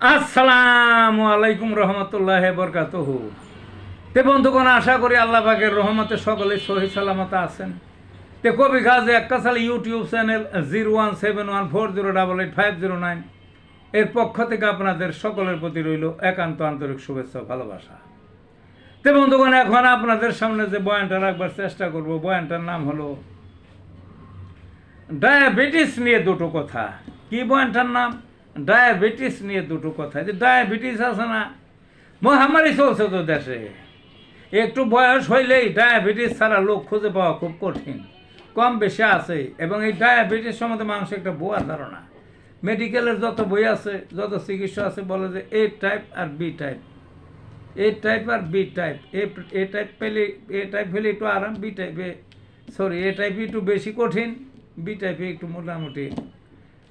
আসসালামু আলাইকুম রহমতুল্লাহ বরকাতহু। তে বন্ধুগণ, আশা করি আল্লাহ পাকের রহমতে সকলে সহি সালামত আছেন। তে কবি গাজে এক্কাশাল YouTube channel zero one seven one four zero double eight five zero nine এর পক্ষ থেকে আপনাদের সকলের প্রতি রইল একান্ত আন্তরিক শুভেচ্ছা ভালোবাসা। তে বন্ধুগণ, এখন আপনাদের সামনে যে বয়ানটা রাখবার চেষ্টা করব, বয়ানটার নাম হলো, ডায়াবেটিস নিয়ে দুটো কথা। কি বয়ানটার নাম? ডায়াবেটিস নিয়ে দুটো কথা। যে ডায়াবেটিস আছে না, মহামারী চলছে তো দেশে। একটু বয়স হইলেই ডায়াবেটিস ছাড়া লোক খুঁজে পাওয়া খুব কঠিন। কম বেশি আছে এবং এই ডায়াবেটিস সম্বন্ধে মানুষের একটা বোয়ার ধারণা। মেডিকেলের যত বই আছে, যত চিকিৎসা আছে, বলে যে এ টাইপ আর B type A type R B type A A type পেলে, এ টাইপ হলে একটু আরাম, বি টাইপে সরি এ টাইপে একটু বেশি কঠিন, বি টাইপে একটু মোটামুটি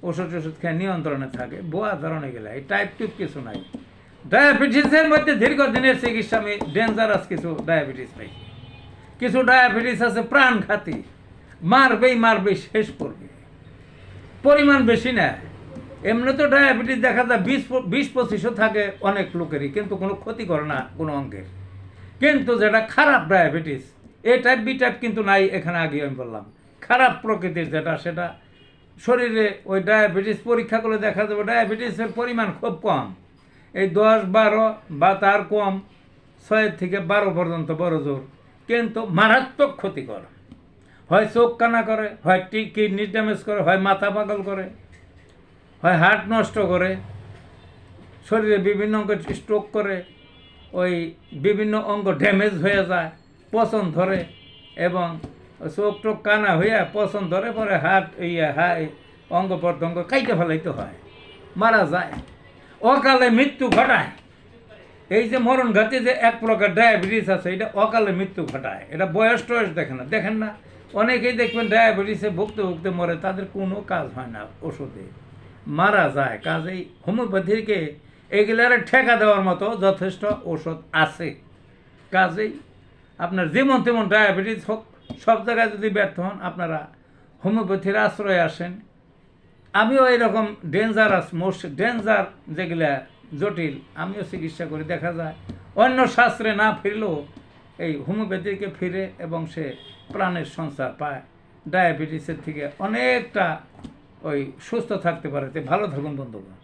ওষুধ ওষুধ খেয়ে নিয়ন্ত্রণে থাকে, বোয়া ধরনে গেলে, এই টাইপ টুপ কিছু নাই। ডায়াবেটিসের মধ্যে দীর্ঘদিনের চিকিৎসা, আমি ডেঞ্জারাস কিছু ডায়াবেটিস পাই। কিছু ডায়াবেটিস আছে প্রাণঘাতী মারবেই মারবেই শেষ করবে। পরিমাণ বেশি না। এমনি তো ডায়াবেটিস দেখা যায়, বিশ বিশ পঁচিশও থাকে অনেক লোকেরই, কিন্তু কোনো ক্ষতি করে না কোনো অঙ্কের কিন্তু যেটা খারাপ diabetes A type B type কিন্তু নাই, এখানে আগে আমি বললাম। খারাপ প্রকৃতির যেটা, সেটা শরীরে ওই ডায়াবেটিস পরীক্ষা করে দেখা যাবে ডায়াবেটিসের পরিমাণ খুব কম। এই দশ, বারো বা তার কম, ছয় থেকে বারো পর্যন্ত বড় জোর। কিন্তু মারাত্মক ক্ষতিকর। হয় চোখ কানা করে, হয় কিডনি ড্যামেজ করে, হয় মাথা পাগল করে, হয় হার্ট নষ্ট করে, শরীরে বিভিন্ন অঙ্গ স্ট্রোক করে, ওই বিভিন্ন অঙ্গ ড্যামেজ হয়ে যায়, পচন ধরে এবং চোখ টোক কানা হইয়া পছন্দ ধরে পরে হাত ইয়ে হাই, অঙ্গ প্রত্যঙ্গ কাইটে ফেলাইতে হয়। মারা যায়। অকালে মৃত্যু ঘটায়। এই যে মরণ ঘাতে যে এক প্রকার ডায়াবেটিস আছে, এটা অকালে মৃত্যু ঘটায়। এটা বয়স টয়স দেখেন না। দেখেন না, অনেকেই দেখবেন ডায়াবেটিসে ভুগতে ভুগতে মরে, তাদের কোনো কাজ হয় না ওষুধে। মারা যায়। কাজেই হোমিওপ্যাথিকে এগুলার ঠেকা দেওয়ার মতো যথেষ্ট ওষুধ আছে। কাজেই আপনার যেমন তেমন ডায়াবেটিস হোক সব জায়গায় যদি ব্যর্থ হন, আপনারা হোমিওপ্যাথির আশ্রয়ে আসেন। আমিও এরকম ডেঞ্জারাস মোস্ট ডেঞ্জার যেগুলা জটিল, আমিও চিকিৎসা করি, দেখা যায় অন্য শাস্ত্রে না ফিরলেও এই হোমিওপ্যাথিকে ফিরে এবং সে প্রাণের সঞ্চার পায়। ডায়াবেটিসের থেকে অনেকটা ওই সুস্থ থাকতে পারে। ভালো থাকুন, বন্ধুগণ।